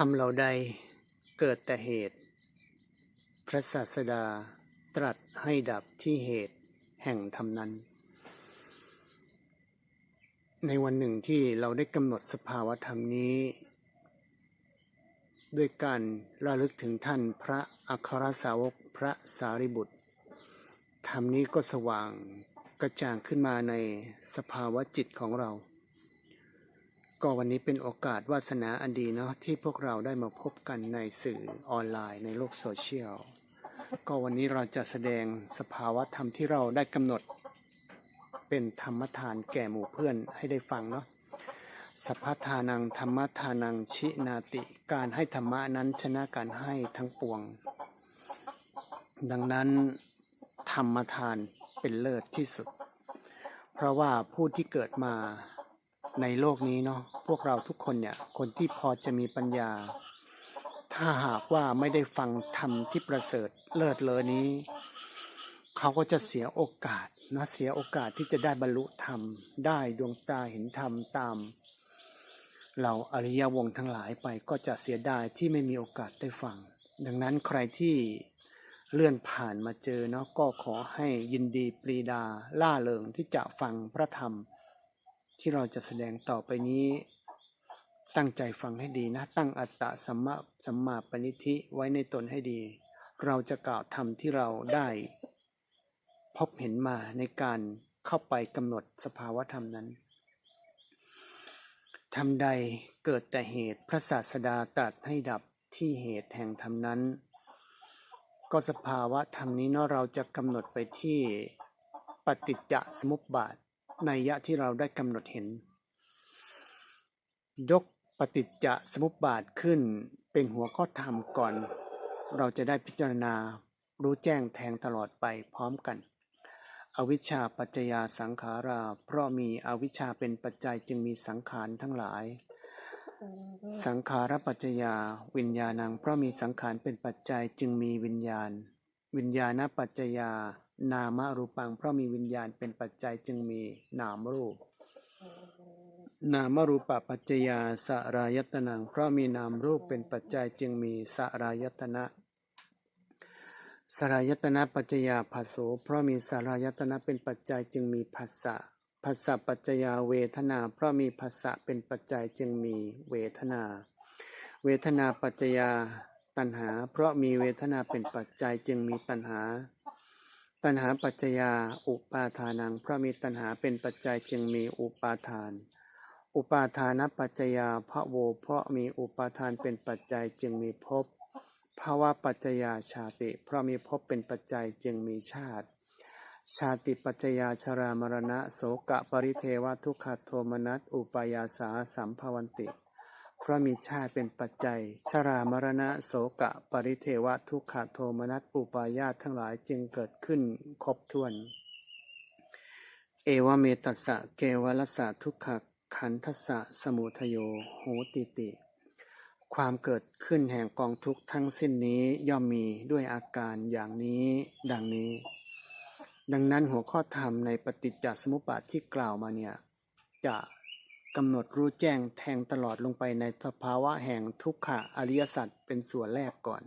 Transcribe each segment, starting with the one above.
ทำเราใดเกิดแต่เหตุ พระศาสดาตรัสให้ดับที่เหตุแห่งธรรมนั้น ในวันหนึ่งที่เราได้กำหนดสภาวธรรมนี้ ด้วยการระลึกถึงท่านพระอัครสาวกพระสารีบุตร ธรรมนี้ก็สว่างกระจ่างขึ้นมาในสภาวะจิตของเรา ก็วันนี้เป็นโอกาสวาสนาอันดีเนาะที่พวกเราได้มาพบกันในสื่อออนไลน์ในโลกโซเชียล ก็วันนี้เราจะแสดงสภาวะธรรมที่เราได้กำหนด เป็นธรรมทานแก่หมู่เพื่อนให้ได้ฟังเนาะสัพพทานังธรรมทานังชินาติ การให้ธรรมะนั้นชนะการให้ทั้งปวง ดังนั้นธรรมทานเป็นเลิศที่สุด เพราะว่าผู้ที่เกิดมาในโลกนี้เนาะ พวกเราทุกคนเนี่ยคนที่พอจะมีปัญญา ถ้าหากว่าไม่ได้ฟังธรรมที่ประเสริฐเลิศเลอนี้ เขาก็จะเสียโอกาสนะเสียโอกาสที่จะได้บรรลุธรรม ได้ดวงตาเห็นธรรมตามเราอริยวงทั้งหลายไปก็จะเสียดายที่ไม่มีโอกาสได้ฟัง ดังนั้นใครที่เลื่อนผ่านมาเจอเนาะก็ขอให้ยินดีปรีดาล่าเริงที่จะฟังพระธรรม ที่เราจะแสดงต่อไปนี้ ตั้งใจฟังให้ดีนะ ตั้งอัตตะสัมมาสัมมาปณิธิไว้ในตนให้ดี เราจะกล่าวธรรมที่เราได้ พบเห็นมาในการเข้าไปกำหนดสภาวะธรรมนั้นธรรมใดเกิดแต่เหตุพระศาสดาตรัสให้ดับที่เหตุแห่งธรรมนั้น ก็สภาวะธรรมนี้เนาะเราจะกำหนดไปที่ปฏิจจสมุปบาทในยะที่เราได้กำหนดเห็น ยก ปฏิจจสมุปบาทขึ้นเป็นหัวข้อธรรมก่อน เราจะได้พิจารณารู้แจ้งแทงตลอดไปพร้อมกัน อวิชชาปัจจยาสังขารา เพราะมีอวิชชาเป็นปัจจัยจึงมีสังขารทั้งหลาย สังขารปัจจยาวิญญาณัง เพราะมีสังขารเป็นปัจจัยจึงมีวิญญาณ วิญญาณปัจจยานามรูปัง เพราะมีวิญญาณเป็นปัจจัยจึงมีนามรูป นามรูปปัจจยาสรายตนังเพราะมีนามรูปเป็นปัจจัยจึงมีสรายตนะสรายตนะปัจจยาภาโสเพราะมีสรายตนะเป็นปัจจัยจึงมีภาษะภาษะปัจจยาเวทนา เพราะมีภาษะเป็นปัจจัยจึงมีเวทนา เวทนาปัจจยาตัณหา เพราะมีเวทนาเป็นปัจจัยจึงมีตัณหา ตัณหาปัจจยาอุปาทานังเพราะมีตัณหาเป็นปัจจัยจึงมีอุปาทาน อุปาทานปัจจยาพระโว เพราะมีอุปาทานเป็นปัจจัยจึงมีภพภาวะปัจจยาชาติ เพราะมีภพเป็นปัจจัยจึงมีชาติ ชาติปัจจยาชรามรณะโสกะปริเทวทุกขโทมนัสอุปายาสาสัมภวันติ เพราะมีชาติเป็นปัจจัย ชรามรณะโสกะปริเทวทุกขโทมนัสอุปายาตทั้งหลายจึงเกิดขึ้นครบถ้วน เอวเมตัสสะเกวลสะทุกข ขันทัสสะสมุทโยโหติติ ความเกิดขึ้นแห่งกองทุกข์ทั้งสิ้นนี้ย่อมมีด้วยอาการอย่างนี้ดังนี้ ดังนั้นหัวข้อธรรมในปฏิจจสมุปบาทที่กล่าวมาเนี่ยจะกำหนดรู้แจ้งแทงตลอดลงไปในสภาวะแห่งทุกขะอริยสัจเป็นส่วนแรกก่อน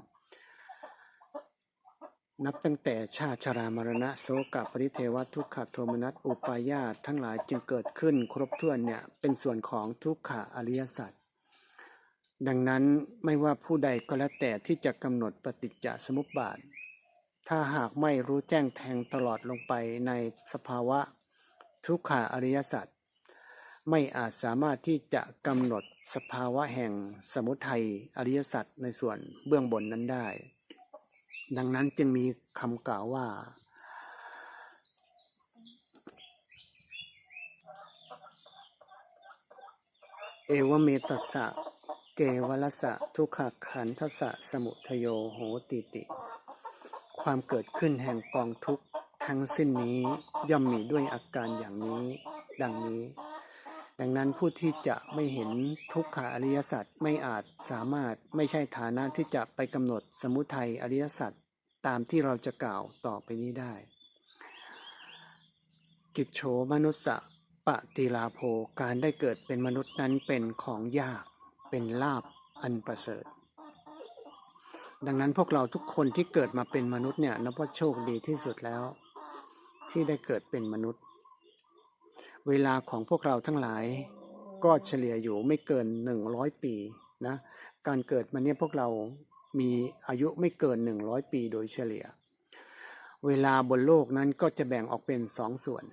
นับตั้งแต่ชาติชรามรณะโสกปริเทวทุกขโทมนัสอุปายาตทั้งหลายจึงเกิดขึ้นครบถ้วนเนี่ยเป็นส่วนของทุกขะอริยสัจดังนั้นไม่ว่าผู้ใดก็แล้วแต่ที่จะกำหนดปฏิจจสมุปบาท ถ้าหากไม่รู้แจ้งแทงตลอดลงไปในสภาวะทุกขาอริยสัจไม่อาจสามารถที่จะกำหนดสภาวะแห่งสมุทัยอริยสัจในส่วนเบื้องบนนั้นได้ ดังนั้นจึงมีคำกล่าวว่า เอวเมตสสะเกวลสะ ทุกขขันทสสะ สมุทโยโหติติ ความเกิดขึ้นแห่งกองทุกข์ทั้งสิ้นนี้ย่อมมีด้วยอาการอย่างนี้ ดังนี้ ดังนั้นผู้ที่จะไม่เห็นทุกขาอริยสัจไม่อาจสามารถไม่ใช่ฐานะที่จะไปกำหนดสมุทัยอริยสัจตามที่เราจะกล่าวต่อไปนี้ได้ กิจโฉมนุสสะปฏิลาโภการได้เกิดเป็นมนุษย์นั้นเป็นของยากเป็นลาบอันประเสริฐ ดังนั้นพวกเราทุกคนที่เกิดมาเป็นมนุษย์เนี่ยนับว่าโชคดีที่สุดแล้ว ที่ได้เกิดเป็นมนุษย์ เวลาของพวกเราทั้งหลาย ก็เฉลี่ยอยู่ไม่เกิน 100 ปีนะการเกิดมาเนี่ยพวกเรามีอายุไม่เกิน 100 ปีโดยเฉลี่ย เวลาบนโลกนั้นก็จะแบ่งออกเป็นสองส่วน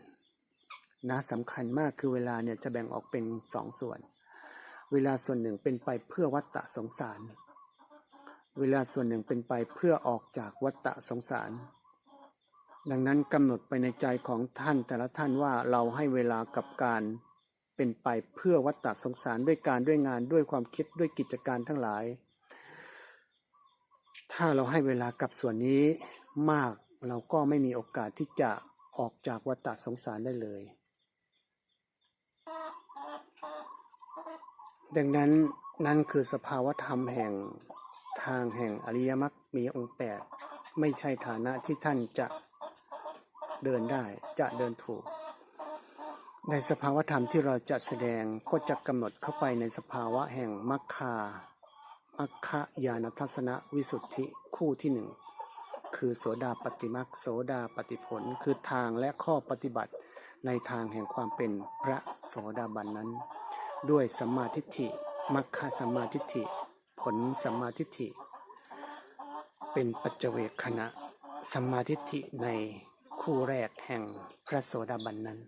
นะสำคัญมากคือเวลาเนี่ยจะแบ่งออกเป็นสองส่วน เวลาส่วนหนึ่งเป็นไปเพื่อวัฏฏะสงสาร เวลาส่วนหนึ่งเป็นไปเพื่อออกจากวัฏฏะสงสาร ดังนั้นกำหนดไปในใจของท่านแต่ละท่านว่าเราให้เวลากับการเป็นไปเพื่อวัฏฏะสงสารด้วยการด้วยงานด้วยความคิดด้วยกิจการทั้งหลาย ถ้าเราให้เวลากับส่วนนี้มากเราก็ไม่มีโอกาสที่จะออกจากวัฏฏะสงสารได้เลย ดังนั้นนั่นคือสภาวธรรมแห่งทางแห่งอริยมรรคมีองค์แปดไม่ใช่ฐานะที่ท่านจะ เดินได้จะเดินถูก ในสภาวธรรมที่เราจะแสดงก็จะกำหนดเข้าไปในสภาวะแห่งมัคคามัคคายานทัศนวิสุทธิคู่ที่หนึ่งคือโสดาปฏิมักโสดาปฏิผล คือทางและข้อปฏิบัติในทางแห่งความเป็นพระโสดาบันนั้น ด้วยสัมมาทิฏฐิมัคคสัมมาทิฏฐิ ผลสัมมาทิฏฐิ เป็นปัจเจเวคขณะสัมมาทิฏฐิใน คู่แรกแห่งพระโสดาบันนั้น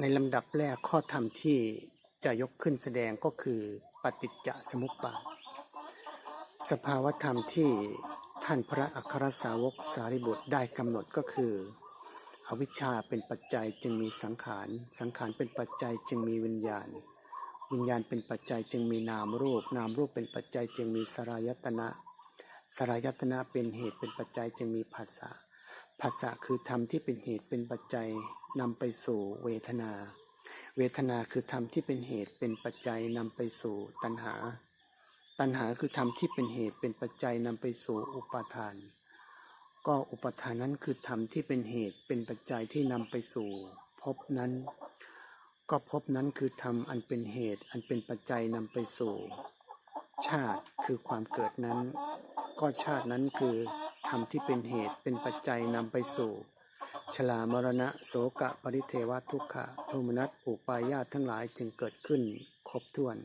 ในลำดับแรกข้อธรรมที่จะยกขึ้นแสดงก็คือปฏิจจสมุปบาท สภาวธรรมที่ท่านพระอัครสาวกสารีบุตรได้กำหนดก็คือ อวิชชาเป็นปัจจัยจึงมีสังขาร สังขารเป็นปัจจัยจึงมีวิญญาณ วิญญาณเป็นปัจจัยจึงมีนามรูป นามรูปเป็นปัจจัยจึงมีสรายตนะ สรายตนะเป็นเหตุเป็นปัจจัยจึงมีภาษาภาษาคือธรรมที่เป็นเหตุเป็นปัจจัยนำไปสู่เวทนา เวทนาคือธรรมที่เป็นเหตุเป็นปัจจัยนำไปสู่ตัณหา ตัณหาคือธรรมที่เป็นเหตุเป็นปัจจัยนำไปสู่อุปาทาน ก็อุปทานนั้นคือธรรมที่เป็นเหตุเป็นปัจจัยที่นำไปสู่ภพนั้น ก็ภพนั้นคือธรรมอันเป็นเหตุอันเป็นปัจจัยนำไปสู่ ชาติคือความเกิดนั้น ก็ชาตินั้นคือธรรมที่เป็นเหตุเป็นปัจจัยนำไปสู่ ชลามรณะโสกะปริเทวทุกขะโทมนัสอุปายาตทั้งหลายจึงเกิดขึ้นครบถ้วน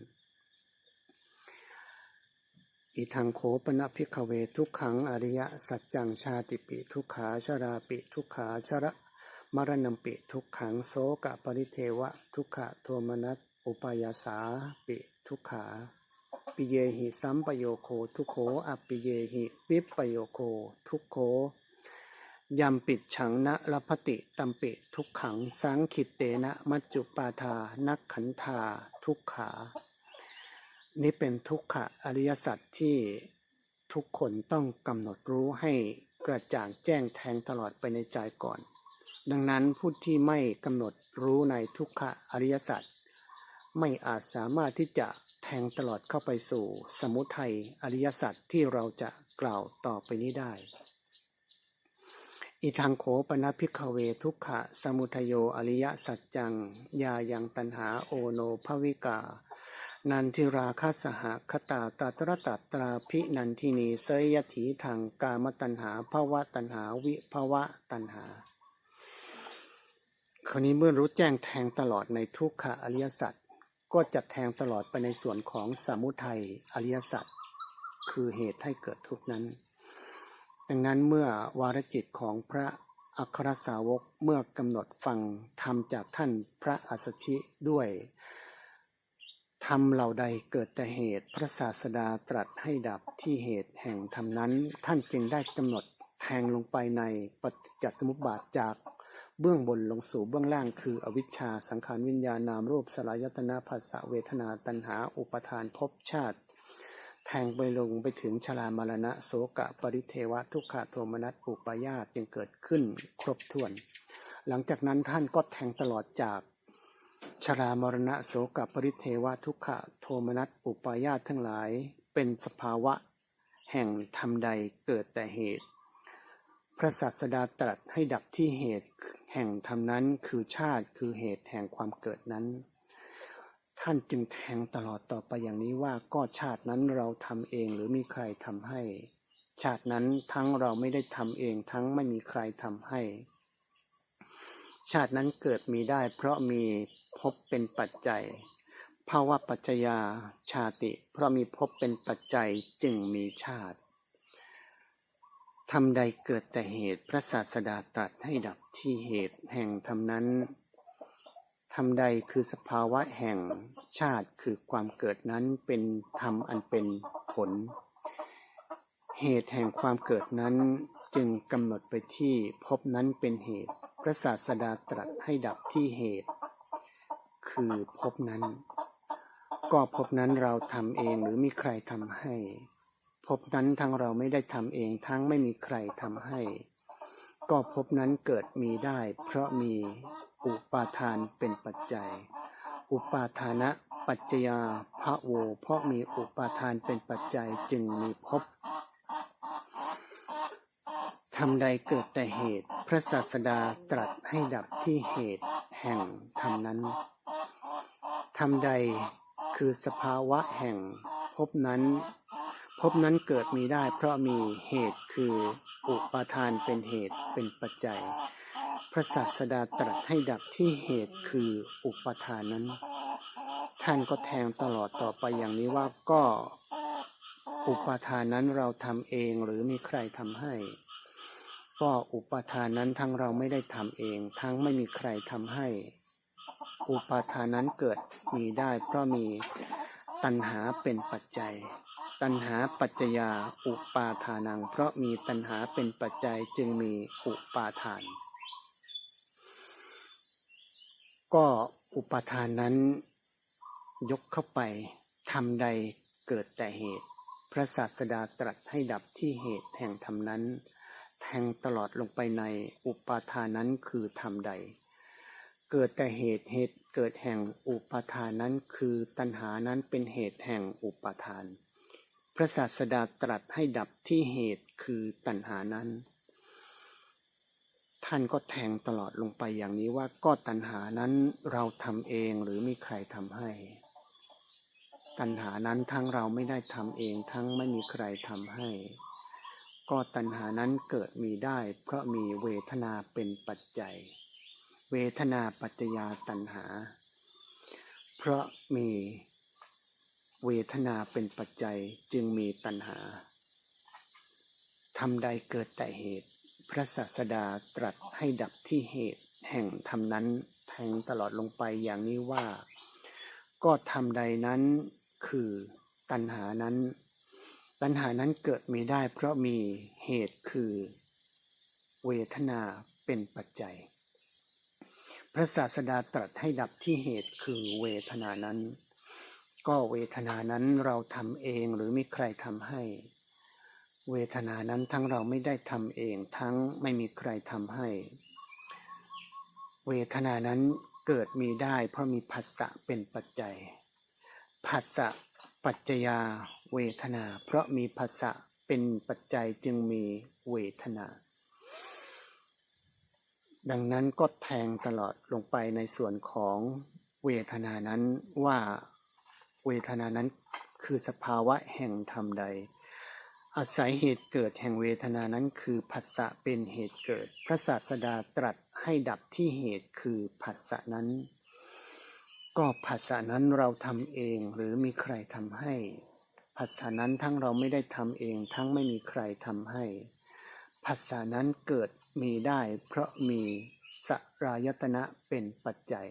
อิทังโขปนะพิกขเวทุกขังอริยสัจจังชาติปิทุกขาชราปิทุกขาชระมรณัมปิทุกขังโสกะปริเทวะ ทุกขะโทมนัสอุปายาสาปิทุกขา ปิเยหิสัมปโยโคทุโขอปิเยหิวิปโยโคทุโขยำปิดฉังนะรพติตัมปิทุกขังสังขิตเตนะมัจจุปาทานักขันธาทุกขา นี่เป็นทุกขะอริยสัจที่ทุกคนต้องกำหนดรู้ให้กระจ่างแจ้งแทงตลอดไปในใจก่อน ดังนั้นผู้ที่ไม่กำหนดรู้ในทุกขะอริยสัจ ไม่อาจสามารถที่จะแทงตลอดเข้าไปสู่สมุทัยอริยสัจที่เราจะกล่าวต่อไปนี้ได้ อิทังโขปนพิกขเวทุกขะสมุทโยอริยสัจจัง ยายังตันหาโอโนภวิกา นันทิราคสหคตาตาตระตัตราพินันทินีเสยยถีทางกามตันหาภาวะตันหาวิภาวะตันหาคราวนี้เมื่อรู้แจ้งแทงตลอดในทุกขะอริยสัจ ก็จะแทงตลอดไปในส่วนของสมุทัยอริยสัจคือเหตุให้เกิดทุกนั้น ดังนั้นเมื่อวารจิตของพระอัครสาวกเมื่อกำหนดฟังธรรมจากท่านพระอัสสชิด้วยธรรมเหล่าใดเกิดแต่เหตุพระศาสดาตรัสให้ดับที่เหตุแห่งธรรมนั้น ท่านจึงได้กำหนดแทงลงไปในปฏิจจสมุปบาทจาก เบื้องบนลงสู่เบื้องล่างคืออวิชชาสังขารวิญญาณนามรูปสลายตนะภาษาเวทนาตัณหา อุปทานภพชาติ แทงไปลงไปถึงชรามรณะโสกะปริเทวะทุกขโทมนัสอุปายาตจึงเกิดขึ้นครบถ้วน หลังจากนั้นท่านก็แทงตลอดจากชรามรณะโสกปริเทวะทุกขะโทมนัสอุปายาตทั้งหลาย เป็นสภาวะ แห่งธรรมใดเกิดแต่เหตุ พระศาสดาตรัสให้ดับที่เหตุ แห่งธรรมนั้นคือชาติคือเหตุแห่งความเกิดนั้น ท่านจึงแทงตลอดต่อไปอย่างนี้ว่าก็ชาตินั้นเราทำเองหรือมีใครทำให้ ชาตินั้นทั้งเราไม่ได้ทำเองทั้งไม่มีใครทำให้ ชาตินั้นเกิดมีได้เพราะมีภพเป็นปัจจัยภาวะปัจจยาชาติ เพราะมีภพเป็นปัจจัยจึงมีชาติ ทำใดเกิดแต่เหตุพระศาสดาตรัสให้ดับที่เหตุแห่งธรรมนั้นทำใดคือสภาวะแห่งชาติคือความเกิดนั้นเป็นธรรมอันเป็นผล เหตุแห่งความเกิดนั้นจึงกำหนดไปที่พบนั้นเป็นเหตุ พระศาสดาตรัสให้ดับที่เหตุ คือพบนั้น ก็พบนั้นเราทำเองหรือมีใครทำให้ บนั้นทั้งเราไม่ได้ทำเอง ทั้งไม่มีใครทำให้ ก็พบนั้นเกิดมีได้ เพราะมีอุปาทานเป็นปัจจัย อุปาทานะปัจจยาพระโว เพราะมีอุปาทานเป็นปัจจัยจึงมีภพทำใดเกิดแต่เหตุ พระศาสดาตรัสให้ดับที่เหตุแห่งธรรมนั้นทำใดคือสภาวะแห่งภพนั้น ภพนั้นเกิดมีได้เพราะมีเหตุคืออุปาทานเป็นเหตุเป็นปัจจัย พระศาสดาตรัสให้ดับที่เหตุคืออุปาทานนั้น ท่านก็แทงตลอดต่อไปอย่างนี้ว่าก็อุปาทานนั้นเราทำเองหรือมีใครทำให้ ก็อุปาทานนั้นทั้งเราไม่ได้ทำเอง ทั้งไม่มีใครทำให้ อุปาทานนั้นเกิดมีได้เพราะมีตัณหาเป็นปัจจัย ตัณหาปัจจยาอุปาทานัง เพราะมีตัณหาเป็นปัจจัยจึงมีอุปาทาน ก็อุปาทานนั้นยกเข้าไปทำใดเกิดแต่เหตุ พระศาสดาตรัสให้ดับที่เหตุแห่งธรรมนั้น แทงตลอดลงไปในอุปาทานนั้นคือธรรมใด เกิดแต่เหตุเหตุเกิดแห่งอุปาทานนั้นคือตัณหานั้นเป็นเหตุแห่งอุปาทาน พระศาสดาตรัสให้ดับที่เหตุคือตัณหานั้น ท่านก็แทงตลอดลงไปอย่างนี้ว่าก็ตัณหานั้นเราทำเองหรือมีใครทำให้ ตัณหานั้นทั้งเราไม่ได้ทำเองทั้งไม่มีใครทำให้ ก็ตัณหานั้นเกิดมีได้ เพราะมีเวทนาเป็นปัจจัย เวทนาปัจจยาตัณหา เพราะมี เวทนาเป็นปัจจัยจึงมีตัณหาทำใดเกิดแต่เหตุ พระศาสดาตรัสให้ดับที่เหตุแห่งธรรมนั้นแทงตลอดลงไปอย่างนี้ว่า ก็ทำใดนั้นคือตัณหานั้น ตัณหานั้นเกิดไมีได้เพราะมีเหตุคือ เวทนาเป็นปัจจัย พระศาสดาตรัสให้ดับที่เหตุคือเวทนานั้น ก็เวทนานั้นเราทำเองหรือมีใครทำให้ เวทนานั้นทั้งเราไม่ได้ทำเอง ทั้งไม่มีใครทำให้ เวทนานั้นเกิดมีได้เพราะมีผัสสะเป็นปัจจัยผัสสะปัจจยาเวทนา เพราะมีผัสสะเป็นปัจจัยจึงมีเวทนา ดังนั้นก็แทงตลอดลงไปในส่วนของเวทนานั้นว่า เวทนานั้นคือสภาวะแห่งธรรมใด อาศัยเหตุเกิดแห่งเวทนานั้นคือผัสสะเป็นเหตุเกิด พระศาสดาตรัสให้ดับที่เหตุคือผัสสะนั้น ก็ผัสสะนั้นเราทำเองหรือมีใครทำให้ผัสสะนั้นทั้งเราไม่ได้ทำเองทั้งไม่มีใครทำให้ผัสสะนั้นเกิดมีได้เพราะมีสรายตนะเป็นปัจจัย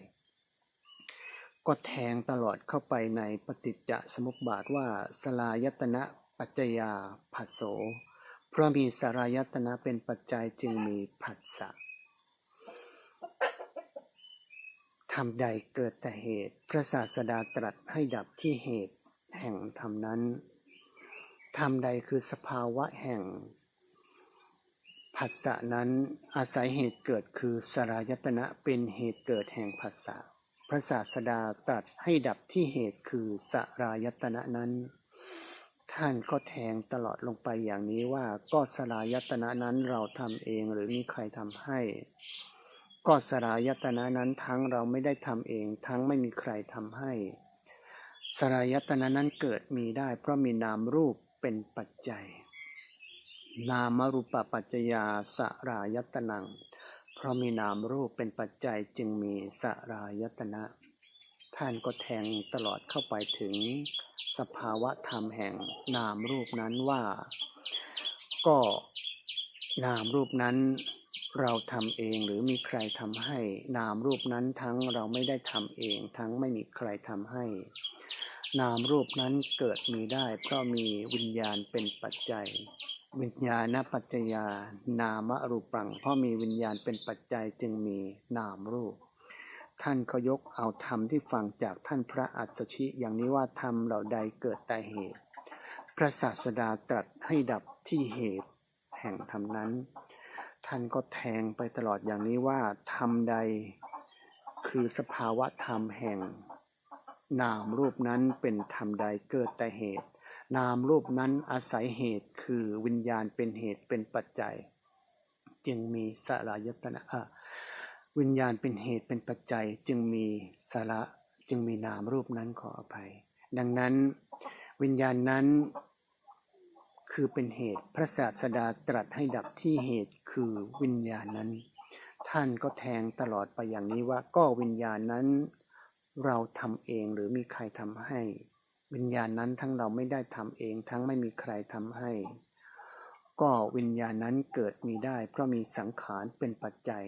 ก็แทงตลอดเข้าไปในปฏิจจสมุปบาทว่าสลายตนะปัจจยาผัสโส เพราะมีสรายตนะเป็นปัจจัยจึงมีผัสสะทำใดเกิดแต่เหตุ พระศาสดาตรัสให้ดับที่เหตุแห่งธรรมนั้นทำใดคือสภาวะแห่ง ผัสสะนั้นอาศัยเหตุเกิดคือสรายตนะเป็นเหตุเกิดแห่งผัสสะ พระศาสดาตรัสให้ดับที่เหตุคือสรายตนะนั้น ท่านก็แทงตลอดลงไปอย่างนี้ว่าก็สลายตนะนั้นเราทำเองหรือมีใครทำให้ ก็สลายตนะนั้นทั้งเราไม่ได้ทำเอง ทั้งไม่มีใครทำให้ สลายตนะนั้นเกิดมีได้ เพราะมีนามรูปเป็นปัจจัย นามรูปปัจจยาสรายตนัง เพราะมีนามรูปเป็นปัจจัยจึงมีสรายตนะ ท่านก็แทงตลอดเข้าไปถึงสภาวะธรรมแห่งนามรูปนั้นว่า ก็นามรูปนั้นเราทำเองหรือมีใครทำให้ นามรูปนั้นทั้งเราไม่ได้ทำเอง ทั้งไม่มีใครทำให้ นามรูปนั้นเกิดมีได้เพราะมีวิญญาณเป็นปัจจัย วิญญาณปัจจยานามรูปัง เพราะมีวิญญาณเป็นปัจจัยจึงมีนามรูป ท่านก็ยกเอาธรรมที่ฟังจากท่านพระอัสสชิอย่างนี้ว่าธรรมเหล่าใดเกิดแต่เหตุ พระศาสดาตรัสให้ดับที่เหตุ แห่งธรรมนั้น ท่านก็แทงไปตลอดอย่างนี้ว่าธรรมใด คือสภาวะธรรมแห่ง นามรูปนั้นเป็นธรรมใดเกิดแต่เหตุ นามรูปนั้นอาศัยเหตุคือวิญญาณเป็นเหตุเป็นปัจจัย จึงมีสลายตนะวิญญาณเป็นเหตุเป็นปัจจัย จึงมีสาระจึงมีนามรูปนั้นขออภัย ดังนั้นวิญญาณนั้นคือเป็นเหตุพระศาสดาตรัสให้ดับที่เหตุคือวิญญาณนั้น ท่านก็แทงตลอดไปอย่างนี้ว่าก็วิญญาณนั้น เราทำเองหรือมีใครทำให้ วิญญาณนั้นทั้งเราไม่ได้ทำเอง ทั้งไม่มีใครทำให้ ก็วิญญาณนั้นเกิดมีได้ เพราะมีสังขารเป็นปัจจัย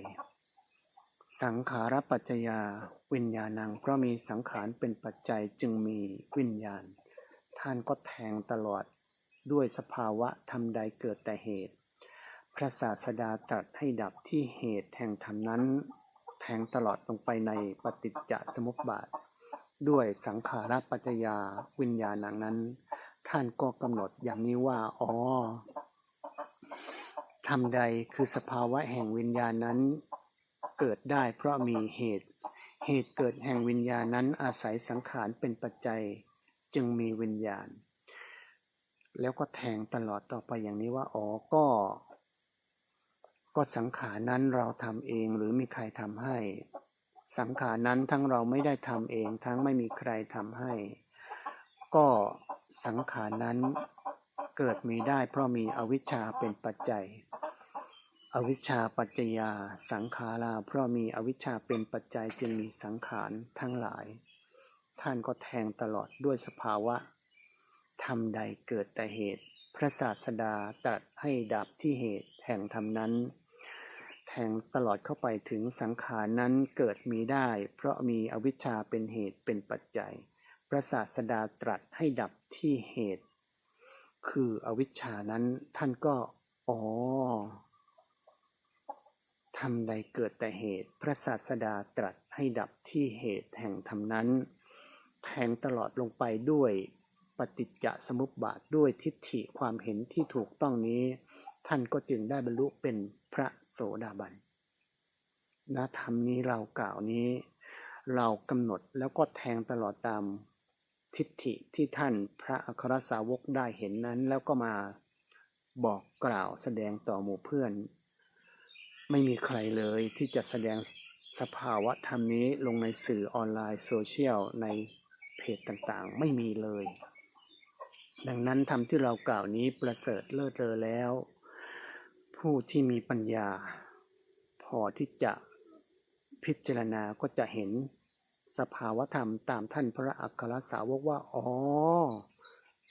สังขารปัจจยา วิญญาณังเพราะมีสังขารเป็นปัจจัยจึงมีวิญญาณ ท่านก็แทงตลอดด้วยสภาวะธรรมใดเกิดแต่เหตุ พระศาสดาตรัสให้ดับที่เหตุแห่งธรรมนั้น แทงตลอดลงไปในปฏิจจสมุปบาท ด้วยสังขารปัจจยาวิญญาณังนั้น ท่านก็กำหนดอย่างนี้ว่า อ๋อธรรมใดคือสภาวะแห่งวิญญาณนั้น เกิดได้เพราะมีเหตุ เหตุเกิดแห่งวิญญาณนั้นอาศัยสังขารเป็นปัจจัยจึงมีวิญญาณ แล้วก็แทงตลอดต่อไปอย่างนี้ว่า อ๋อ ก็ ก็สังขารนั้นเราทำเองหรือมีใครทำให้ สังขารนั้นทั้งเราไม่ได้ทำเอง ทั้งไม่มีใครทำให้ ก็สังขารนั้นเกิดมีได้เพราะมีอวิชชาเป็นปัจจัย อวิชชาปัจจยา สังขาราเพราะมีอวิชชาเป็นปัจจัยจึงมีสังขารทั้งหลาย ท่านก็แทงตลอดด้วยสภาวะทำใดเกิดแต่เหตุ พระศาสดาตรัสให้ดับที่เหตุแห่งธรรมนั้น แทงตลอดเข้าไปถึงสังขารนั้นเกิดมีได้ เพราะมีอวิชชาเป็นเหตุเป็นปัจจัย พระศาสดาตรัสให้ดับที่เหตุ คืออวิชชานั้นท่านก็อ๋อทำใดเกิดแต่เหตุ พระศาสดาตรัสให้ดับที่เหตุแห่งธรรมนั้น แทงตลอดลงไปด้วยปฏิจจสมุปบาทด้วยทิฏฐิความเห็นที่ถูกต้องนี้ ท่านก็จึงได้บรรลุเป็นพระโสดาบันนะธรรมนี้เรากล่าวนี้ เรากำหนดแล้วก็แทงตลอดตามทิฏฐิที่ท่านพระอัครสาวกได้เห็นนั้น แล้วก็มาบอกกล่าวแสดงต่อหมู่เพื่อน ไม่มีใครเลยที่จะแสดงสภาวะธรรมนี้ลงในสื่อออนไลน์โซเชียลในเพจต่างๆ ไม่มีเลย ดังนั้นธรรมที่เรากล่าวนี้ประเสริฐเลิศเลอแล้ว ผู้ที่มีปัญญา พอที่จะพิจารณาก็จะเห็นสภาวธรรมตามท่านพระอัครสาวกว่า อ๋อ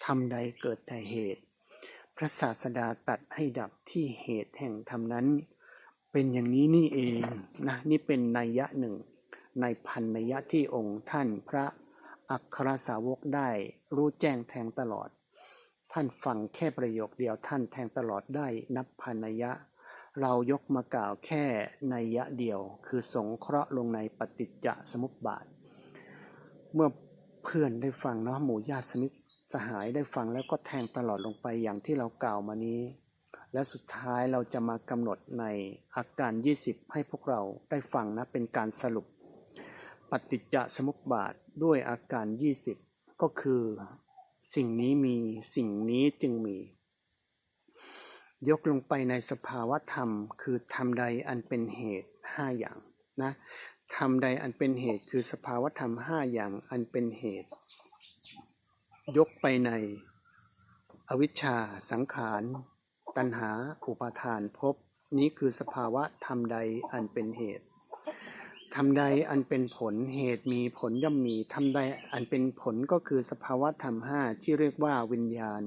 ทำใดเกิดแต่เหตุ พระศาสดาตัดให้ดับที่เหตุแห่งธรรมนั้น เป็นอย่างนี้นี่เองนะนี่เป็นนัยยะหนึ่ง ในพันนัยยะที่องค์ท่านพระอัครสาวกได้รู้แจ้งแทงตลอด ท่านฟังแค่ประโยคเดียวท่านแทงตลอดได้นับพันนัยยะ เรายกมากล่าวแค่นัยยะเดียว คือสงเคราะห์ลงในปฏิจจสมุปบาท เมื่อเพื่อนได้ฟังเนาะหมู่ญาติสนิทสหายได้ฟังแล้วก็แทงตลอดลงไปอย่างที่เรากล่าวมานี้ และสุดท้ายเราจะมากำหนดในอาการ 20 ให้พวกเราได้ฟังนะเป็นการสรุป ปฏิจจสมุปบาทด้วยอาการ 20 ก็คือ สิ่งนี้มีสิ่งนี้จึงมี ยกลงไปในสภาวะธรรม คือธรรมใดอันเป็นเหตุห้าอย่างนะธรรมใดอันเป็นเหตุคือสภาวะธรรมห้าอย่างอันเป็นเหตุ ยกไปในอวิชชาสังขาร ตัณหา อุปาทานภพนี้คือสภาวะธรรมใดอันเป็นเหตุ ธรรมใดอันเป็นผลเหตุมีผลย่อมมีธรรมใดอันเป็นผลก็คือสภาวะธรรมห้าที่เรียกว่าวิญญาณ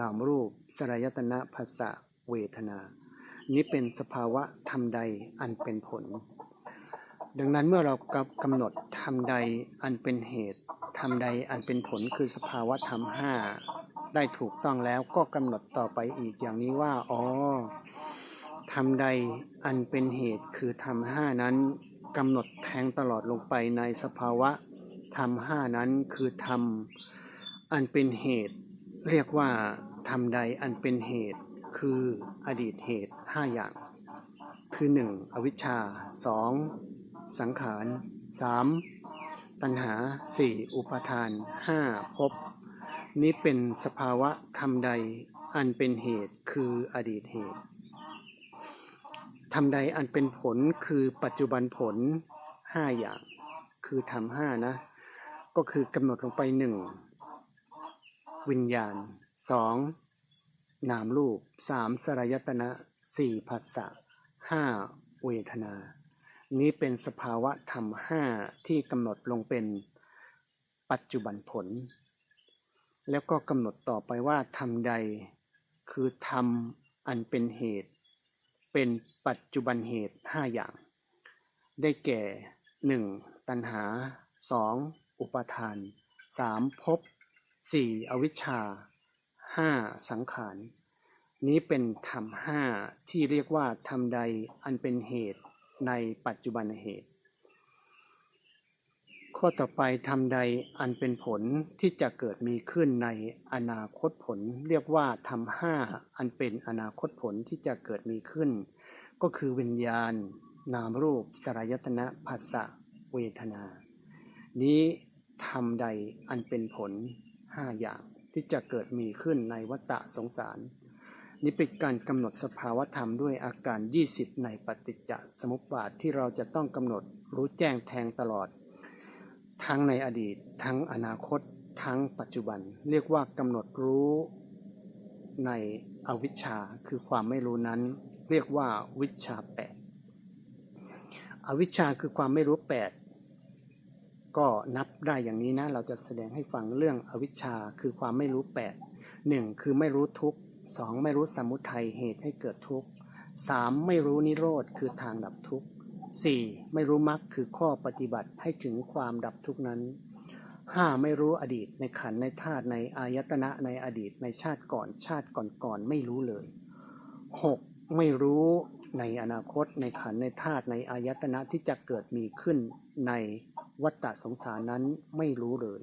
นามรูปสลายตนะภาษะเวทนา นี้เป็นสภาวะธรรมใดอันเป็นผล ดังนั้นเมื่อเรากำหนดธรรมใดอันเป็นเหตุธรรมใดอันเป็นผลคือสภาวะธรรมห้าได้ถูกต้องแล้วก็กำหนดต่อไปอีกอย่างนี้ว่าอ๋อธรรมใดอันเป็นเหตุคือธรรมห้านั้น กำหนดแทงตลอดลงไปในสภาวะธรรมห้านั้นคือธรรมอันเป็นเหตุ เรียกว่าธรรมใดอันเป็นเหตุ คืออดีตเหตุห้าอย่าง คือหนึ่งอวิชชาสองสังขารสามตัณหาสี่อุปาทานห้าภพนี้เป็นสภาวะธรรมใดอันเป็นเหตุคืออดีตเหตุ ธรรมใดอันเป็นผลคือปัจจุบันผลห้าอย่าง คือธรรมห้านะ ก็คือกำหนดลงไปหนึ่งวิญญาณสองนามรูปสามสลายตนะสี่ผัสสะห้าเวทนา นี้เป็นสภาวะธรรมห้าที่กำหนดลงเป็นปัจจุบันผล แล้วก็กำหนดต่อไปว่าธรรมใด คือธรรมอันเป็นเหตุ เป็น ปัจจุบันเหตุห้าอย่าง ได้แก่หนึ่งตัณหาสองอุปทานสามภพสี่อวิชชาห้าสังขาร นี้เป็นธรรมห้าที่เรียกว่าธรรมใดอันเป็นเหตุในปัจจุบันเหตุ ข้อต่อไปธรรมใดอันเป็นผลที่จะเกิดมีขึ้นในอนาคตผล เรียกว่าธรรมห้าอันเป็นอนาคตผลที่จะเกิดมีขึ้น ก็คือวิญญาณ นามรูปสลายตนะภาษะเวทนา นี้ธรรมใดอันเป็นผลห้าอย่างที่จะเกิดมีขึ้นในวัฏสงสาร นี้เป็นการกำหนดสภาวธรรมด้วยอาการ 20 ในปฏิจจสมุปบาทที่เราจะต้องกำหนดรู้แจ้งแทงตลอด ทั้งในอดีต ทั้งอนาคต ทั้งปัจจุบัน เรียกว่ากำหนดรู้ในอวิชชาคือความไม่รู้นั้น เรียกว่าวิชาแปดอวิชชาคือความไม่รู้แปดก็นับได้อย่างนี้นะ เราจะแสดงให้ฟังเรื่องอวิชชาคือความไม่รู้แปดหนึ่งคือไม่รู้ทุกสองไม่รู้สมุทัยเหตุให้เกิดทุกสามไม่รู้นิโรธคือทางดับทุกสี่ไม่รู้มรรคคือข้อปฏิบัติให้ถึงความดับทุกนั้นห้าไม่รู้อดีตในขันในธาตุในอายตนะในอดีตในชาติก่อนชาติก่อนๆไม่รู้เลยหก ไม่รู้ในอนาคตในขันในธาตุในอายตนะที่จะเกิดมีขึ้นในวัฏฏะสงสารนั้นไม่รู้เลย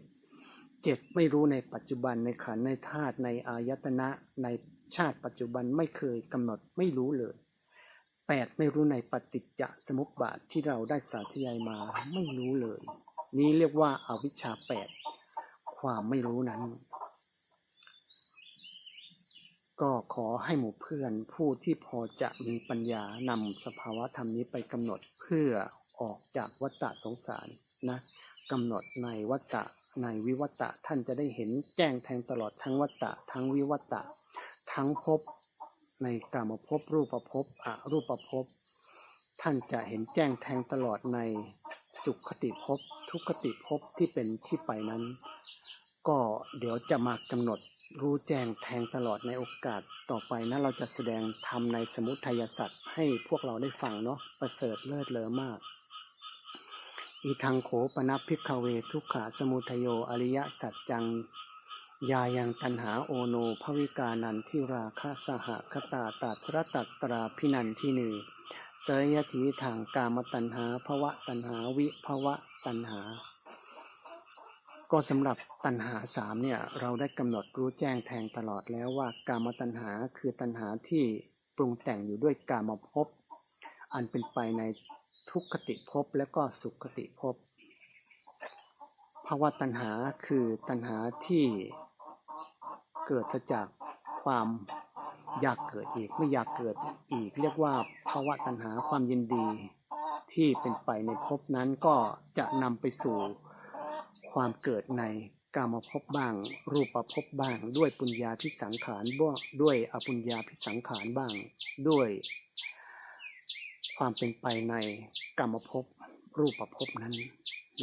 เจ็ดไม่รู้ในปัจจุบันในขันในธาตุในอายตนะในชาติปัจจุบันไม่เคยกำหนดไม่รู้เลยแปดไม่รู้ในปฏิจจสมุปบาทที่เราได้สาธยายมาไม่รู้เลย นี้เรียกว่าอาวิชชาแปดความไม่รู้นั้น ก็ขอให้หมู่เพื่อนผู้ที่พอจะมีปัญญานำสภาวะธรรมนี้ไปกำหนดเพื่อออกจากวัฏฏะสงสารนะกำหนดในวัฏฏะในวิวัฏฏะท่านจะได้เห็นแจ้งแทงตลอดทั้งวัฏฏะทั้งวิวัฏฏะทั้งภพในกามภพรูปภพอรูปภพท่านจะเห็นแจ้งแทงตลอดในสุขติภพทุกขติภพที่เป็นที่ไปนั้น ก็เดี๋ยวจะมากำหนด รู้แจ้งแทงตลอดในโอกาสต่อไปนะเราจะแสดงทำในสมุทัยสัตว์ให้พวกเราได้ฟังเนาะประเสริฐเลิศเลอมาก อีทางโขปนับพิกเวทุกขาสมุทโยอริยสัจจัง ยายังตันหาโอโนภวิกานันทิราคาสหคตาตัตระตัตราพินันทินีเสยยถีทางกามตันหาภวะตันหาวิภวะตันหา ก็สำหรับตัณหาสามเนี่ยเราได้กำหนดรู้แจ้งแทงตลอดแล้วว่ากามตัณหาคือตัณหาที่ปรุงแต่งอยู่ด้วยกามภพอันเป็นไปในทุกขติภพและก็สุขติภพภาวะตัณหาคือตัณหาที่เกิดจากความอยากเกิดอีกไม่อยากเกิดอีก เรียกว่าภาวะตัณหาความยินดี ที่เป็นไปในภพนั้นก็จะนำไปสู่ ความเกิดในกามภพบ้าง รูปภพบ้าง ด้วยปุญญาพิสังขารบ้างด้วยอปุญญาพิสังขารบ้าง ด้วย ความเป็นไปในกรรมภพรูปภพนั้น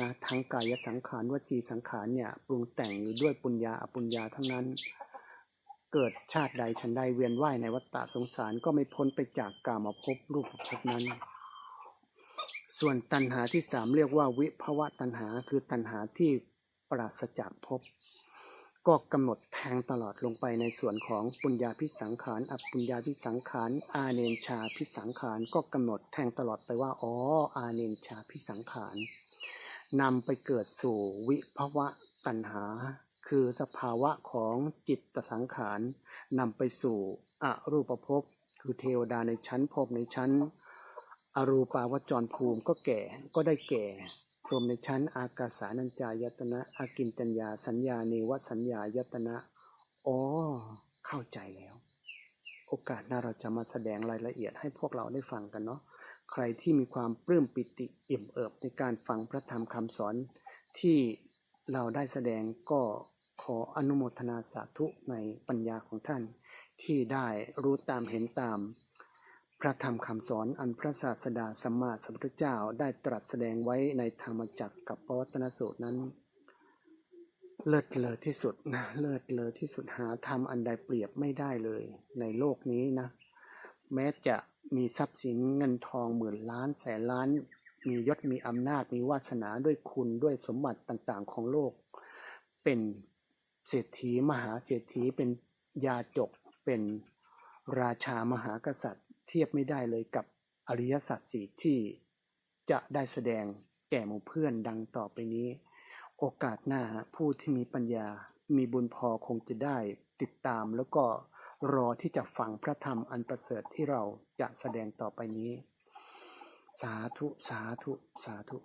นะทั้งกายสังขารวจีสังขารเนี่ยปรุงแต่งอยู่ด้วยปุญญาอปุญญาทั้งนั้น เกิดชาติใดฉันใดเวียนว่ายในวัฏฏะสงสารก็ไม่พ้นไปจากกามภพรูปภพนั้น ส่วนตัณหาที่สามเรียกว่าวิภวะตัณหาคือตัณหาที่ปราศจากภพก็กำหนดแทงตลอดลงไปในส่วนของปุญญาพิสังขารอปุญญาพิสังขารอาเนนชาพิสังขารก็กำหนดแทงตลอดไปว่าอ๋ออาเนนชาพิสังขารนำไปเกิดสู่วิภวะตัณหา คือสภาวะของจิตสังขารนำไปสู่อรูปภพคือเทวดาในชั้นภพในชั้น อรูปาวจรภูมิก็แก่ก็ได้แก่พรหมในชั้นอากาสานัญจายตนะอากินจัญญาสัญญาเนวสัญญายตนะอ๋อเข้าใจแล้ว โอกาสหน้าเราจะมาแสดงรายละเอียดให้พวกเราได้ฟังกันเนาะใครที่มีความปลื้มปิติอิ่มเอิบในการฟังพระธรรมคำสอน ที่เราได้แสดงก็ขออนุโมทนาสาธุในปัญญาของท่าน ที่ได้รู้ตามเห็นตาม พระธรรมคำสอนอันพระศาสดาสัมมาสัมพุทธเจ้าได้ตรัสแสดงไว้ในธรรมจักรกับปวัตนสูตรนั้น เลิศเลอที่สุดนะเลิศเลอที่สุดหาธรรมอันใดเปรียบไม่ได้เลย ในโลกนี้นะ แม้จะมีทรัพย์สินเงินทองหมื่นล้านแสนล้าน มียศมีอำนาจมีวาสนาด้วยคุณด้วยสมบัติต่างๆ ของโลก เป็นเศรษฐีมหาเศรษฐีเป็นยาจกเป็นราชามหากษัตริย์ เทียบไม่ได้เลยกับอริยสัจสี่ที่จะได้แสดงแก่หมู่เพื่อนดังต่อไปนี้ โอกาสหน้าผู้ที่มีปัญญามีบุญพอคงจะได้ติดตามแล้วก็รอที่จะฟังพระธรรมอันประเสริฐที่เราจะแสดงต่อไปนี้ สาธุ สาธุ สาธุ